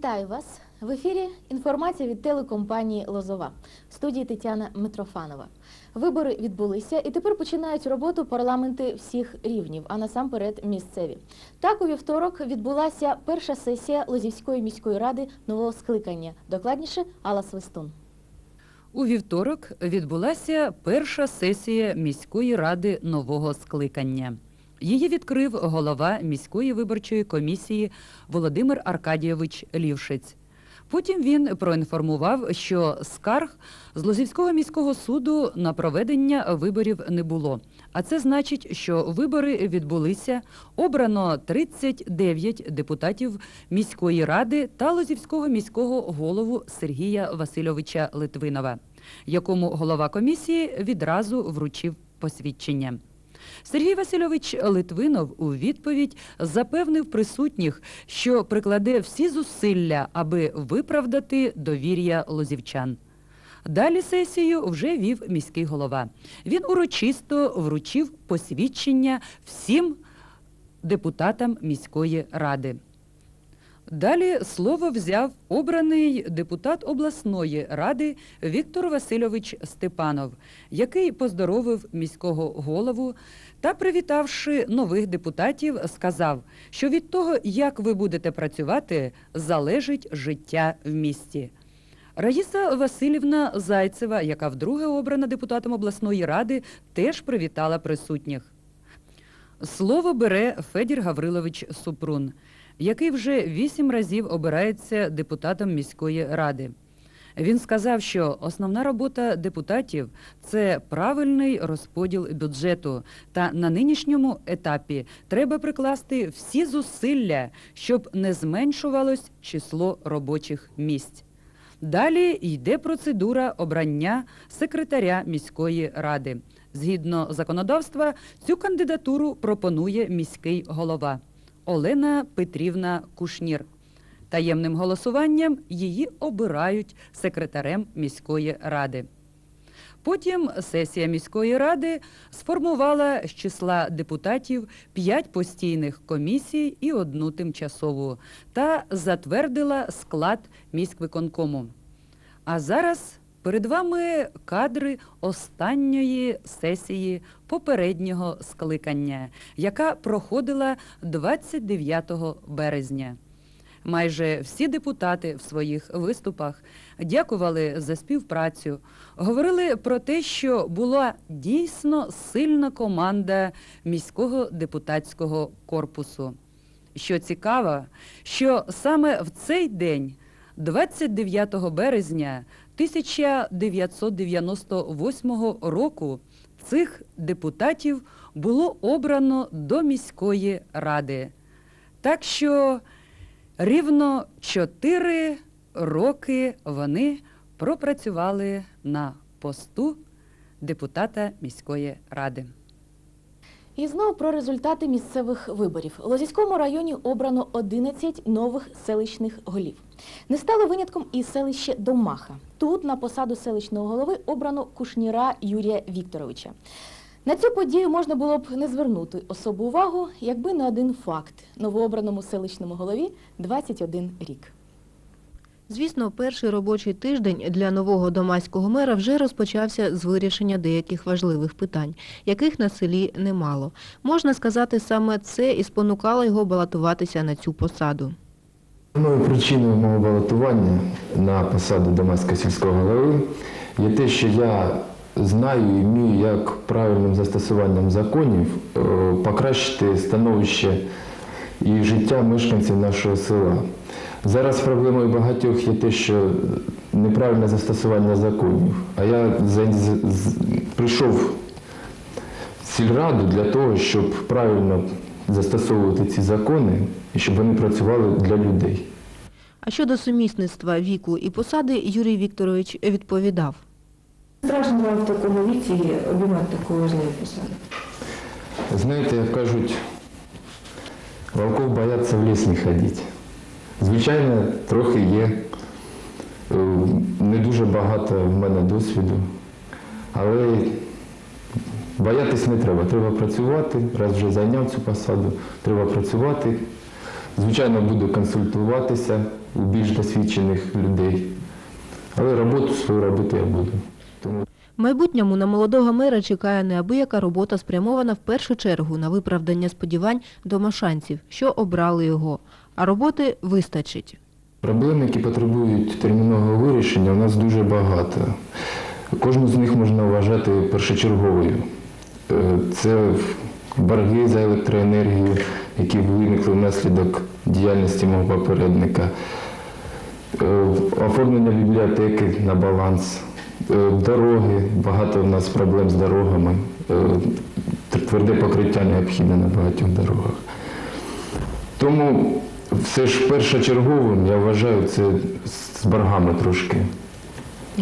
Вітаю вас в ефірі. Інформація від телекомпанії Лозова в студії Тетяна Митрофанова. Вибори відбулися і тепер починають роботу парламенти всіх рівнів, а насамперед місцеві. Так у вівторок відбулася перша сесія Лозівської міської ради нового скликання. Докладніше Алла Свистун. У вівторок відбулася перша сесія міської ради нового скликання. Її відкрив голова міської виборчої комісії Володимир Аркадійович Лівшиць. Потім він проінформував, що скарг з Лозівського міського суду на проведення виборів не було. А це значить, що вибори відбулися. Обрано 39 депутатів міської ради та Лозівського міського голову Сергія Васильовича Литвинова, якому голова комісії відразу вручив посвідчення. Сергій Васильович Литвинов у відповідь запевнив присутніх, що прикладе всі зусилля, аби виправдати довір'я лозівчан. Далі сесію вже вів міський голова. Він урочисто вручив посвідчення всім депутатам міської ради. Далі слово взяв обраний депутат обласної ради Віктор Васильович Степанов, який поздоровив міського голову та, привітавши нових депутатів, сказав, що від того, як ви будете працювати, залежить життя в місті. Раїса Васильівна Зайцева, яка вдруге обрана депутатом обласної ради, теж привітала присутніх. Слово бере Федір Гаврилович Супрун, який вже вісім разів обирається депутатом міської ради. Він сказав, що основна робота депутатів це правильний розподіл бюджету, та на нинішньому етапі треба прикласти всі зусилля, щоб не зменшувалось число робочих місць. Далі йде процедура обрання секретаря міської ради. Згідно законодавства, цю кандидатуру пропонує міський голова Олена Петрівна Кушнір. Таємним голосуванням її обирають секретарем міської ради. Потім сесія міської ради сформувала з числа депутатів п'ять постійних комісій і одну тимчасову та затвердила склад міськвиконкому. А зараз перед вами кадри останньої сесії попереднього скликання, яка проходила 29 березня. Майже всі депутати в своїх виступах дякували за співпрацю, говорили про те, що була дійсно сильна команда міського депутатського корпусу. Що цікаво, що саме в цей день, 29 березня 1998 року, цих депутатів було обрано до міської ради. Так що Рівно чотири роки вони пропрацювали на посту депутата міської ради. І знову про результати місцевих виборів. У Лозівському районі обрано 11 нових селищних голів. Не стало винятком і селище Домаха. Тут на посаду селищного голови обрано Кушніра Юрія Вікторовича. На цю подію можна було б не звернути особу увагу, якби не один факт. Новообраному селищному голові 21 рік. Звісно, перший робочий тиждень для нового домаського мера вже розпочався з вирішення деяких важливих питань, яких на селі немало. Можна сказати, саме це і спонукало його балотуватися на цю посаду. Головною причиною мого балотування на посаду Дамаського сільського голови є те, що я знаю і вмію, як правильним застосуванням законів е, покращити становище і життя мешканців нашого села. Зараз проблемою багатьох є те, що неправильне застосування законів. А я прийшов в сільраду для того, щоб правильно застосовувати ці закони щоб вони працювали для людей. А щодо сумісництва віку і посади, Юрій Вікторович відповідав. Страшно вам в такому віці обіймати таку важливу посаду. Знаєте, як кажуть, волков бояться в ліс не ходити. Звичайно, трохи є. е, Не дуже багато в мене досвіду, але боятись не треба. Треба працювати, раз вже зайняв цю посаду, треба працювати, Звичайно, буду консультуватися у більш досвідчених людей, але роботу свою робити я буду. Тому В майбутньому на молодого мера чекає неабияка робота, спрямована в першу чергу на виправдання сподівань домашанців, що обрали його. А роботи вистачить. Проблем, які потребують термінового вирішення, у нас дуже багато. Кожну з них можна вважати першочерговою. Е, Це борги за електроенергію, які виникли внаслідок діяльності мого попередника, Е, оформлення бібліотеки на баланс, Е, дороги, багато в нас проблем з дорогами, тверде покриття необхідне на багатьох дорогах. Тому все ж першочерговим, я вважаю, це з боргами трошки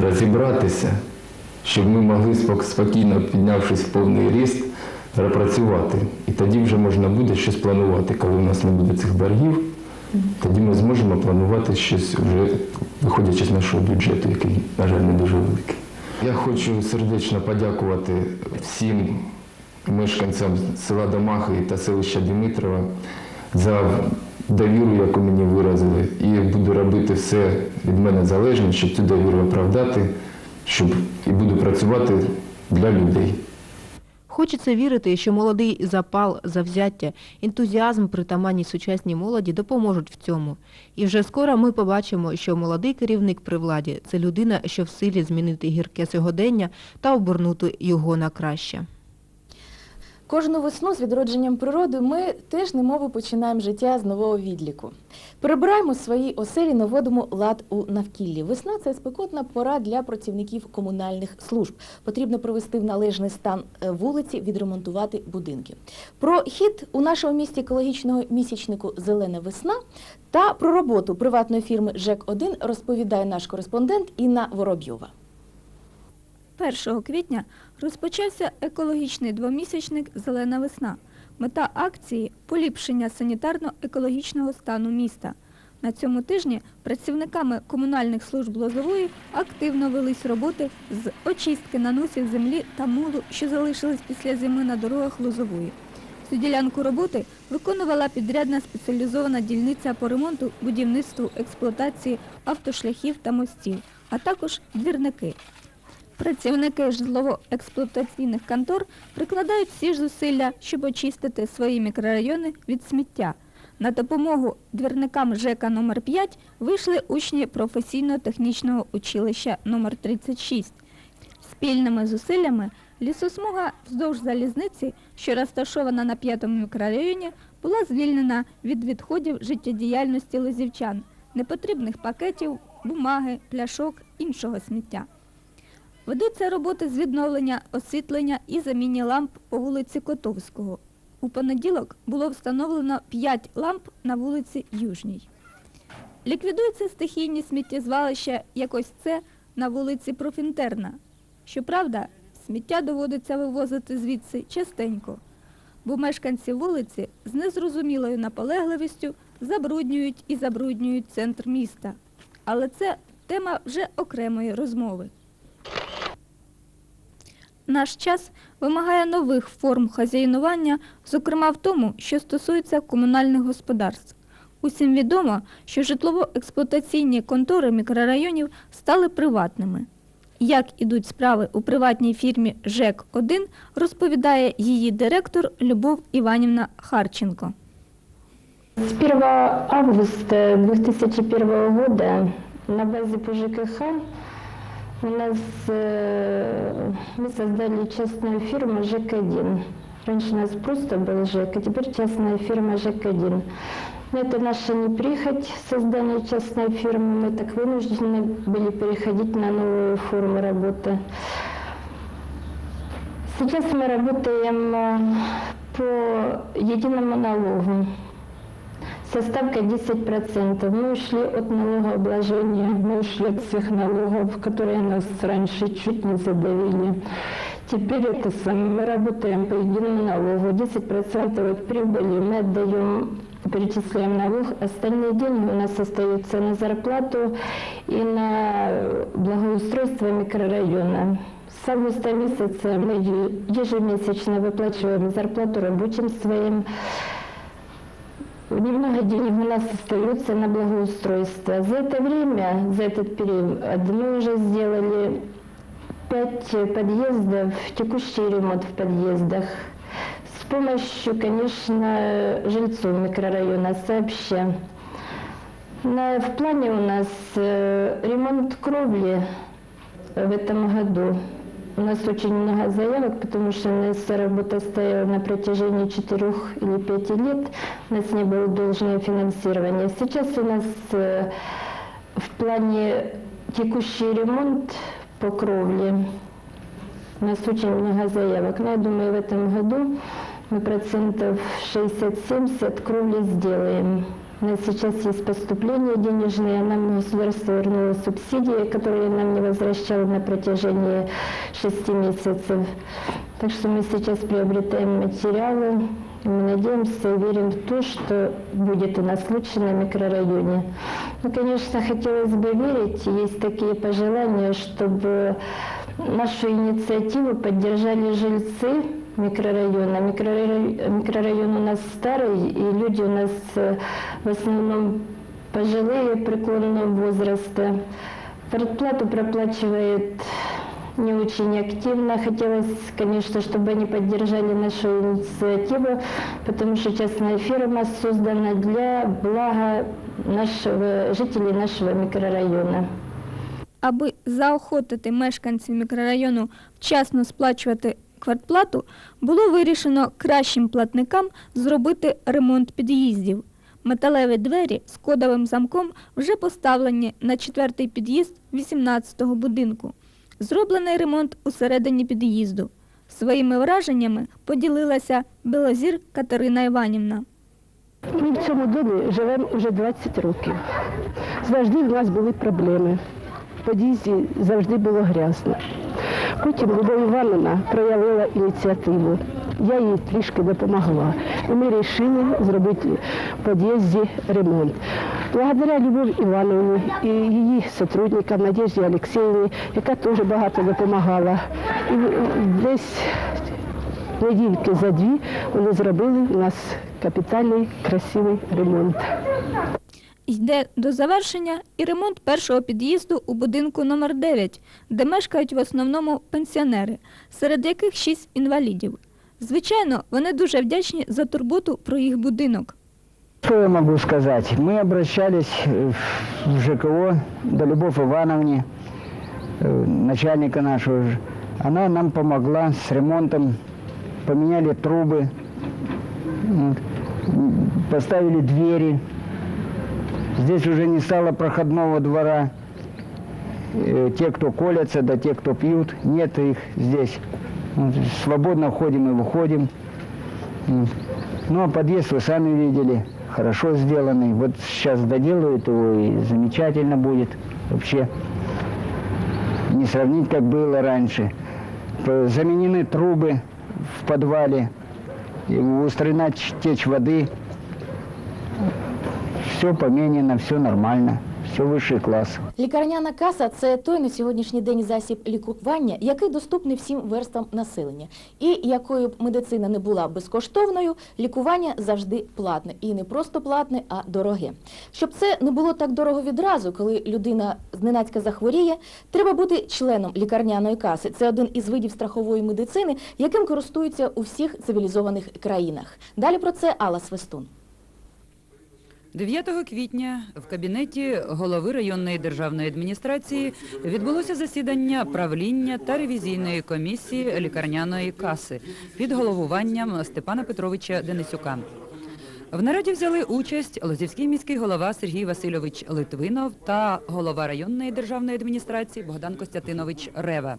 розібратися, щоб ми могли спокійно, піднявшись в повний ріст, працювати. І тоді вже можна буде щось планувати. Коли у нас не буде цих боргів, тоді ми зможемо планувати щось вже виходячи з нашого бюджету, який, на жаль, не дуже великий. Я хочу сердечно подякувати всім мешканцям села Домахи та селища Дмитрова за довіру, яку мені виразили. І буду робити все від мене залежне, щоб цю довіру оправдати, щоб і буду працювати для людей. Хочеться вірити, що молодий запал, завзяття, ентузіазм притаманні сучасній молоді допоможуть в цьому. І вже скоро ми побачимо, що молодий керівник при владі це людина, що в силі змінити гірке сьогодення та обернути його на краще. Кожну весну з відродженням природи ми теж немови починаємо життя з нового відліку. Перебираємо свої оселі, наводимо лад у навкіллі. Весна це спекотна пора для працівників комунальних служб. Потрібно привести в належний стан е, вулиці, відремонтувати будинки. Про хід у нашому місті екологічного місячнику Зелена весна та про роботу приватної фірми ЖЕК-1 розповідає наш кореспондент Інна Воробйова. 1 квітня розпочався екологічний двомісячник Зелена весна. Мета акції поліпшення санітарно-екологічного стану міста. На цьому тижні працівниками комунальних служб Лозової активно велись роботи з очистки наносів землі та мулу, що залишились після зими на дорогах Лозової. Цю ділянку роботи виконувала підрядна спеціалізована дільниця по ремонту, будівництву, експлуатації автошляхів та мостів, а також двірники. Працівники житлово-експлуатаційних контор прикладають всі ж зусилля, щоб очистити свої мікрорайони від сміття. На допомогу двірникам ЖЕКа номер 5 вийшли учні професійно-технічного училища номер 36. Спільними зусиллями лісосмуга вздовж залізниці, що розташована на п'ятому мікрорайоні, була звільнена від відходів життєдіяльності лозівчан, непотрібних пакетів, бумаги, пляшок, іншого сміття. Ведуться роботи з відновлення освітлення і заміні ламп по вулиці Котовського. У понеділок було встановлено 5 ламп на вулиці Южній. Ліквідуються стихійні сміттєзвалища, як ось це на вулиці Профінтерна. Щоправда, сміття доводиться вивозити звідси частенько, бо мешканці вулиці з незрозумілою наполегливістю забруднюють і забруднюють центр міста. Але це тема вже окремої розмови. Наш час вимагає нових форм хазяйнування, зокрема в тому, що стосується комунальних господарств. Усім відомо, що житлово-експлуатаційні контори мікрорайонів стали приватними. Як ідуть справи у приватній фірмі ЖЕК-1, розповідає її директор Любов Іванівна Харченко. С 1 августа 2001 года на базе ПЖКХ у нас э, мы создали частную фирму ЖЭК-1. Раньше у нас просто был ЖЭК, а теперь частная фирма ЖЭК-1. Но это наша не прихоть создания частной фирмы. Мы так вынуждены были переходить на новую форму работы. Сейчас мы работаем э, по единому налогу со ставкой 10%. Мы ушли от налогообложения, мы ушли от всех налогов, которые нас раньше чуть не задавили. Теперь это самое, мы работаем по единому налогу. 10% от прибыли мы отдаем, перечисляем налог. Остальные деньги у нас остаются на зарплату и на благоустройство микрорайона. С августа месяца мы ежемесячно выплачиваем зарплату рабочим своим Немного денег у нас остается на благоустройство. За это время, за этот период, мы уже сделали пять подъездов, текущий ремонт в подъездах. С помощью, конечно, жильцов микрорайона сообща. На, в плане у нас э, ремонт кровли в этом году. У нас очень много заявок, потому что у нас работа стояла на протяжении четырех или пяти лет. У нас не было должного финансирования. Сейчас у нас э, в плане текущий ремонт по кровле. У нас очень много заявок. Но я думаю, в этом году мы процентов 60-70 кровли сделаем. У нас сейчас есть поступления денежные, нам государство вернуло субсидии, которые нам не возвращало на протяжении шести месяцев. Так что мы сейчас приобретаем материалы, и мы надеемся и верим в то, что будет у нас лучше на микрорайоне. Ну, конечно, хотелось бы верить, и есть такие пожелания, чтобы нашу инициативу поддержали жильцы микрорайона. Микрорайон, микрорайон у нас старый, и люди у нас э, в основном пожилые преклонного возраста. Предплату проплачивает не очень активно. Хотелось, конечно, чтобы они поддержали нашу инициативу, потому что частная фирма создана для блага нашего, жителей нашего микрорайона. Аби заохотити мешканців мікрорайону вчасно сплачувати квартплату, було вирішено кращим платникам зробити ремонт під'їздів. Металеві двері з кодовим замком вже поставлені на четвертий під'їзд 18-го будинку. Зроблений ремонт усередині під'їзду. Своїми враженнями поділилася Білозір Катерина Іванівна. Ми в цьому домі живемо вже 20 років. Завжди в нас були проблеми. В під'їзді завжди було грязно. Потім Любов Івановна проявила ініціативу. Я їй трішки допомогла. І ми вирішили зробити в під'їзді ремонт. Благодаря Любов Івановні і її сотрудникам Надежді Олексіївні, яка теж багато допомагала. І десь недільки за дві вони зробили у нас капітальний красивий ремонт Йде до завершення і ремонт першого під'їзду у будинку номер 9, де мешкають в основному пенсіонери, серед яких шість інвалідів. Звичайно, вони дуже вдячні за турботу про їх будинок. Что я могу сказать? Мы обращались э, в ЖКО до Любовь Ивановне, э, начальника нашего. ж. Она нам помогла с ремонтом, поменяли трубы, вот, м, поставили двери. Здесь уже не стало проходного двора. Э, Те, кто колятся, да те, кто пьют, нет их здесь. Вот, Свободно входим и выходим. Ну, а подъезд вы сами видели, хорошо сделанный. Вот сейчас доделают его, и замечательно будет. Вообще не сравнить, как было раньше. Заменены трубы в подвале, устранена течь воды. Все поменено, все нормально, все высший класс. Лікарняна каса це той на сьогоднішній день засіб лікування, який доступний всім верстам населення. І якою б медицина не була безкоштовною, лікування завжди платне. І не просто платне, а дороге. Щоб це не було так дорого відразу, коли людина зненацька захворіє, треба бути членом лікарняної каси. Це один із видів страхової медицини, яким користуються у всіх цивілізованих країнах. Далі про це Алла Свистун. 9 квітня в кабінеті голови районної державної адміністрації відбулося засідання правління та ревізійної комісії лікарняної каси під головуванням Степана Петровича Денисюка. В нараді взяли участь Лозівський міський голова Сергій Васильович Литвинов та голова районної державної адміністрації Богдан Костянтинович Рева.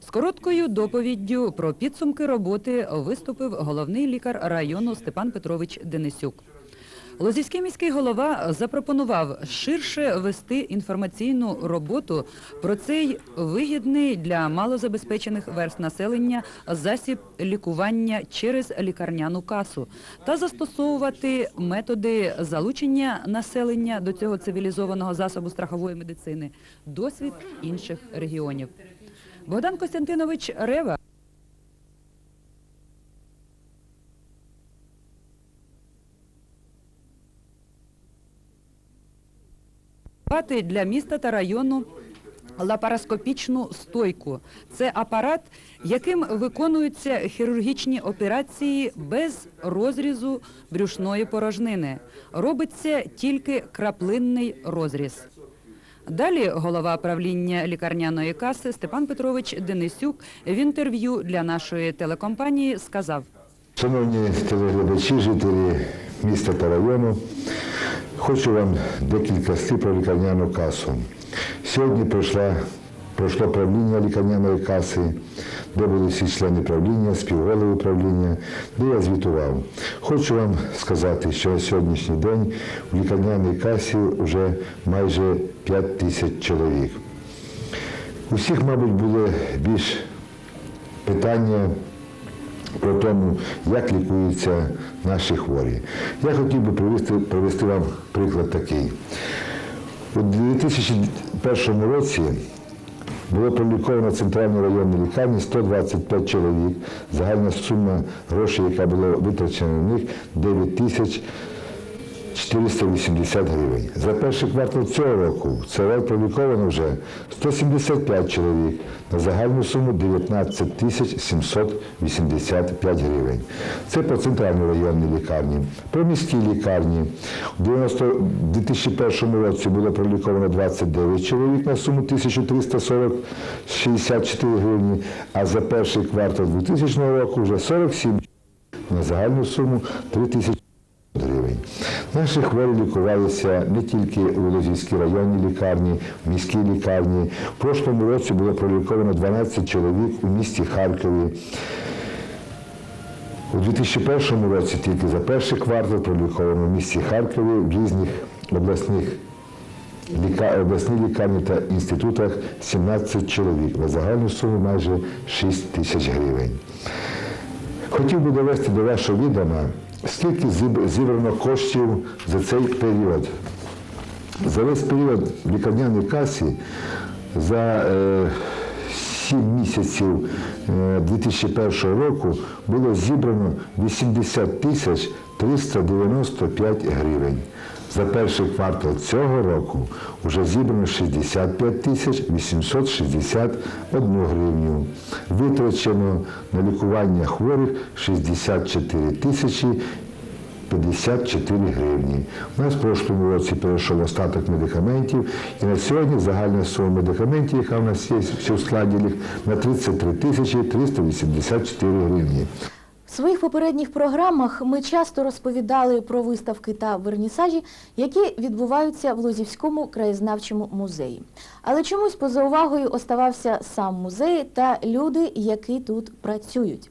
З короткою доповіддю про підсумки роботи виступив головний лікар району Степан Петрович Денисюк. Лозівський міський голова запропонував ширше вести інформаційну роботу про цей вигідний для малозабезпечених верст населення засіб лікування через лікарняну касу та застосовувати методи залучення населення до цього цивілізованого засобу страхової медицини, досвід інших регіонів. Богдан Костянтинович Рева Пати для міста та району лапароскопічну стойку. Це апарат, яким виконуються хірургічні операції без розрізу брюшної порожнини. Робиться тільки краплинний розріз. Далі голова правління лікарняної каси Степан Петрович Денисюк в інтерв'ю для нашої телекомпанії сказав. Шановні телеглядачі, жителі міста та району, хочу вам декілька слів про лікарняну касу. Сьогодні пройшла, пройшло правління лікарняної каси, де були всі члени правління, співголови правління, де я звітував. Хочу вам сказати, що на сьогоднішній день в лікарняній касі вже майже 5 тисяч чоловік. У всіх, мабуть, були більш питання про тому, як лікуються наші хворі. Я хотів би привести, привести вам приклад такий. У 2001 році було проліковано в центральній районній лікарні 125 чоловік. Загальна сума грошей, яка була витрачена на них, 9 тисяч 480 гривень. За перший квартал цього року в ЦРЛ проліковано вже 175 чоловік на загальну суму 19 тисяч 785 гривень. Це по центральній районній лікарні. По міській лікарні у 90 2001 році було проліковано 29 чоловік на суму 1340 64 гривні, а за перший квартал 2000 року вже 47 на загальну суму 3 тисячі. Наші хворі лікувалися не тільки у Лозівській районній лікарні, в міській лікарні. В прошлому році було проліковано 12 чоловік у місті Харкові. У 2001 році тільки за перший квартал проліковано в місті Харкові в різних обласних обласній лікарні та інститутах 17 чоловік на загальну суму майже 6 тисяч гривень. Хотів би довести до вашого відома, скільки зібрано коштів за цей період. За весь період в лікарняній касі за е, 7 місяців е, 2001 року було зібрано 80 тисяч 395 гривень. За перший квартал цього року вже зібрано 65 тисяч 861 гривню. Витрачено на лікування хворих 64 тисячі 54 гривні. У нас в прошлому році перейшов остаток медикаментів, і на сьогодні загальна сума медикаментів, яка в нас є в складі, на 33 тисячі 384 гривні. В своїх попередніх програмах ми часто розповідали про виставки та вернісажі, які відбуваються в Лозівському краєзнавчому музеї. Але чомусь поза увагою оставався сам музей та люди, які тут працюють.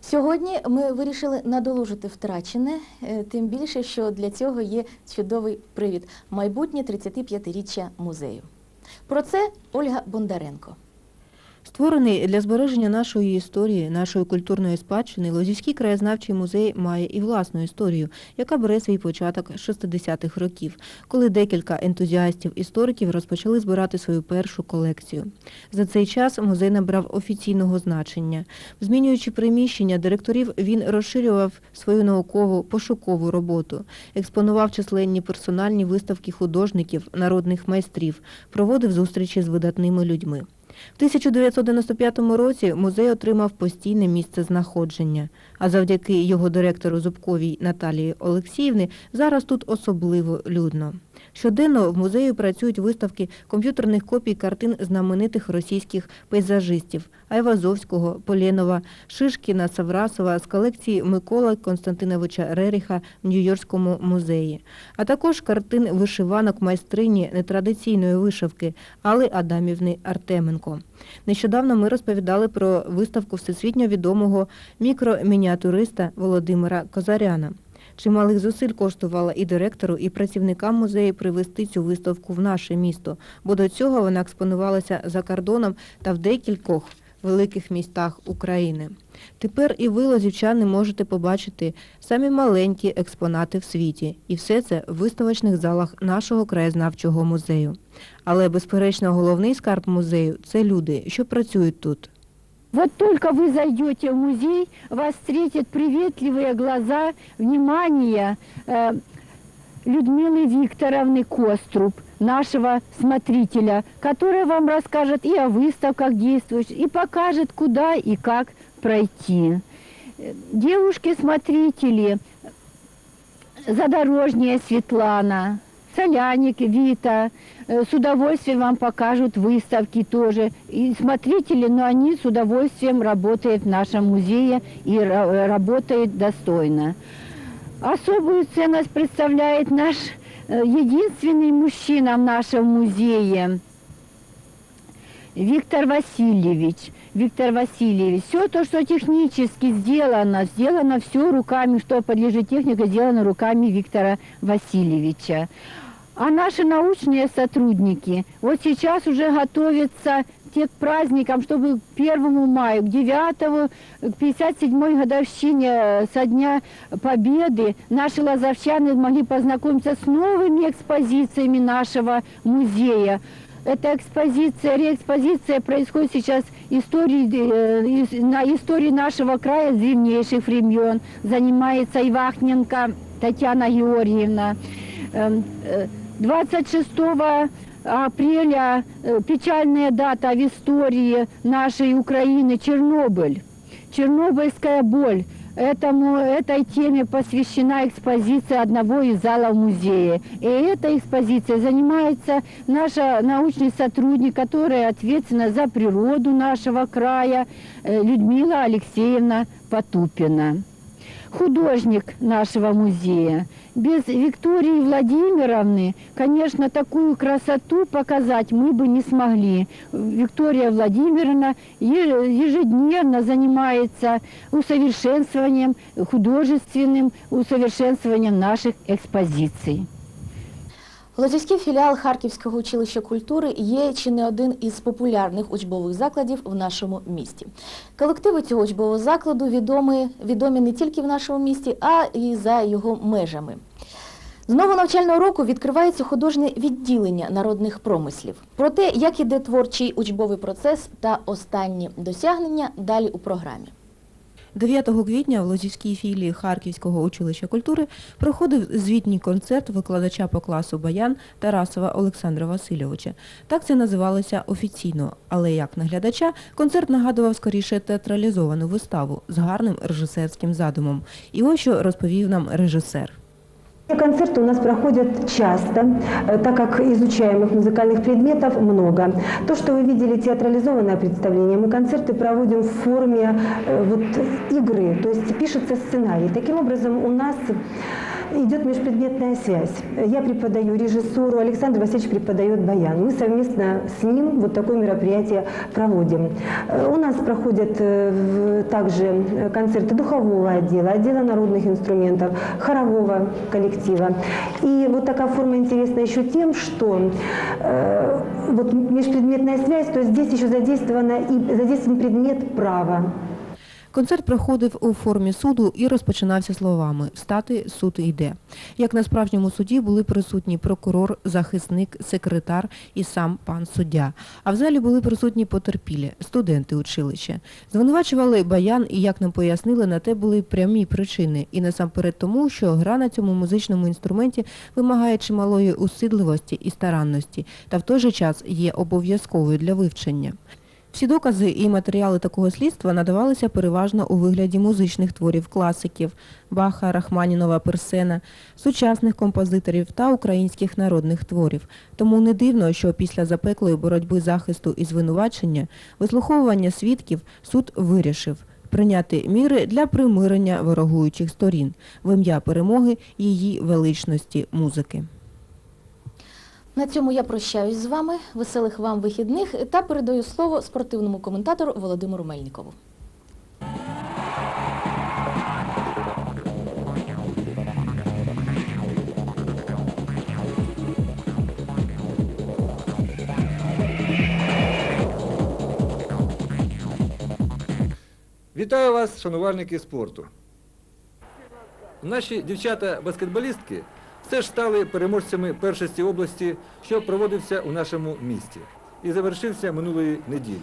Сьогодні ми вирішили надолужити втрачене, е, тим більше, що для цього є чудовий привід майбутнє 35-річчя музею. Про це Ольга Бондаренко. Створений для збереження нашої історії, нашої культурної спадщини, Лозівський краєзнавчий музей має і власну історію, яка бере свій початок з 60-х років, коли декілька ентузіастів-істориків розпочали збирати свою першу колекцію. За цей час музей набрав офіційного значення. Змінюючи приміщення директорів, він розширював свою наукову пошукову роботу, експонував численні персональні виставки художників, народних майстрів, проводив зустрічі з видатними людьми. В 1995 році музей отримав постійне місце знаходження, а завдяки його директору Зубковій Наталії Олексіївни зараз тут особливо людно. Щоденно в музеї працюють виставки комп'ютерних копій картин знаменитих російських пейзажистів Айвазовського, Полєнова, Шишкіна, Саврасова з колекції Микола Константиновича Реріха в Нью-Йоркському музеї, а також картин вишиванок майстрині нетрадиційної вишивки Алли Адамівни Артеменко. Нещодавно ми розповідали про виставку всесвітньо відомого мікромініатюриста Володимира Козаряна. Чималих зусиль коштувало і директору, і працівникам музею привезти цю виставку в наше місто, бо до цього вона експонувалася за кордоном та в декількох великих містах України. Тепер і ви, лозівчани, можете побачити самі маленькі експонати в світі, і все це в виставочних залах нашого краєзнавчого музею. Але, безперечно, головний скарб музею це люди, що працюють тут. Вот только вы зайдете в музей, вас встретят приветливые глаза, внимание, э, Людмилы Викторовны Коструб, нашего смотрителя, которая вам расскажет и о выставках действующих, и покажет, куда и как пройти. Девушки-смотрители, Задорожняя Светлана, Соляник Вита, э, с удовольствием вам покажут выставки тоже. И смотрители, но они с удовольствием работают в нашем музее и ра- работают достойно. Особую ценность представляет наш э, единственный мужчина в нашем музее, Виктор Васильевич. Виктор Васильевич. Все то, что технически сделано, сделано все руками, что подлежит технике, сделано руками Виктора Васильевича. А наши научные сотрудники вот сейчас уже готовятся те к праздникам, чтобы к 1 мая, к 9, к 57-й годовщине э, со Дня Победы наши лазовчане могли познакомиться с новыми экспозициями нашего музея. Эта экспозиция, реэкспозиция происходит сейчас истории, э, ис- на истории нашего края с древнейших времен. Занимается Ивахненко Татьяна Георгиевна. Эм, э, 26 апреля э, печальная дата в истории нашей Украины Чернобыль. Чернобыльская боль. Этому, этой теме посвящена экспозиция одного из залов музея. И этой экспозицией занимается наша научный сотрудник, которая ответственна за природу нашего края, э, Людмила Алексеевна Потупина. Художник нашего музея. Без Виктории Владимировны, конечно, такую красоту показать мы бы не смогли. Виктория Владимировна е- ежедневно занимается усовершенствованием, художественным усовершенствованием наших экспозиций. Лозівський філіал Харківського училища культури є чи не один із популярних учбових закладів в нашому місті. Колективи цього учбового закладу відомі, відомі не тільки в нашому місті, а і за його межами. З нового навчального року відкривається художнє відділення народних промислів. Про те, як іде творчий учбовий процес та останні досягнення далі у програмі. 9 квітня в Лозівській філії Харківського училища культури проходив звітній концерт викладача по класу Баян Тарасова Олександра Васильовича. Так це називалося офіційно, але як наглядача концерт нагадував скоріше театралізовану виставу з гарним режисерським задумом. І ось що розповів нам режисер. Концерты у нас проходят часто, э, так как изучаемых музыкальных предметов много. То, что вы видели театрализованное представление, мы концерты проводим в форме э, вот, игры, то есть пишется сценарий. Таким образом, у нас идет межпредметная связь. Я преподаю режиссуру, Александр Васильевич преподает баян. Мы совместно с ним вот такое мероприятие проводим. Э, У нас проходят э, также э, концерты духового отдела, отдела народных инструментов, хорового коллектива. И вот такая форма интересна еще тем, что вот межпредметная связь, то есть здесь еще задействована и задействован предмет права. Концерт проходив у формі суду і розпочинався словами Встати, суд йде. Як на справжньому суді були присутні прокурор, захисник, секретар і сам пан суддя. А в залі були присутні потерпілі, студенти училища. Звинувачували баян і, як нам пояснили, на те були прямі причини. І насамперед тому, що гра на цьому музичному інструменті вимагає чималої усидливості і старанності, та в той же час є обов'язковою для вивчення. Всі докази і матеріали такого слідства надавалися переважно у вигляді музичних творів класиків Баха, Рахманінова, Персена, сучасних композиторів та українських народних творів. Тому не дивно, що після запеклої боротьби захисту і звинувачення, вислуховування свідків суд вирішив прийняти міри для примирення ворогуючих сторін в ім'я перемоги її величності музики. На цьому я прощаюсь з вами. Веселих вам вихідних та передаю слово спортивному коментатору Володимиру Мельникову. Вітаю вас, шанувальники спорту. Наші дівчата-баскетболістки все ж стали переможцями першості області, що проводився у нашому місті і завершився минулої неділі.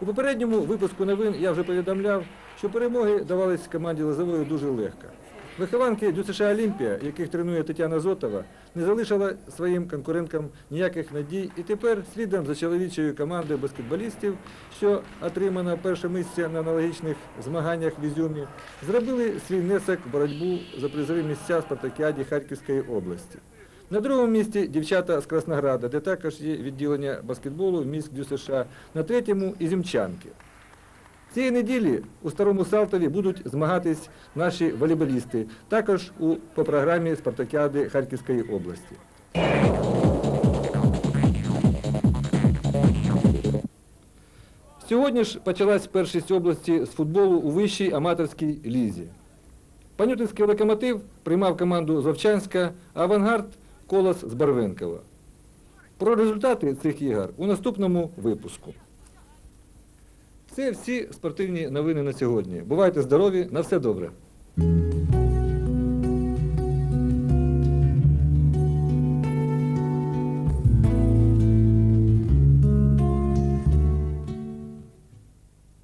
У попередньому випуску новин я вже повідомляв, що перемоги давались команді Лозової дуже легко. Вихованки ДЮСШ Олімпія, яких тренує Тетяна Зотова, не залишила своїм конкуренткам ніяких надій і тепер слідом за чоловічою командою баскетболістів, що отримано перше місце на аналогічних змаганнях в Ізюмі, зробили свій внесок в боротьбу за призові місця спартакіаді Харківської області. На другому місці дівчата з Краснограда, де також є відділення баскетболу в міськ ДЮСШ, на третьому ізюмчанки. Цієї неділі у Старому Салтові будуть змагатись наші волейболісти, також у, по програмі Спартакіади Харківської області. Сьогодні ж почалась першість області з футболу у вищій аматорській лізі. Панютинський локомотив приймав команду з Овчанська, а авангард Колос з Барвенкова. Про результати цих ігор у наступному випуску. Це всі спортивні новини на сьогодні. Бувайте здорові, на все добре.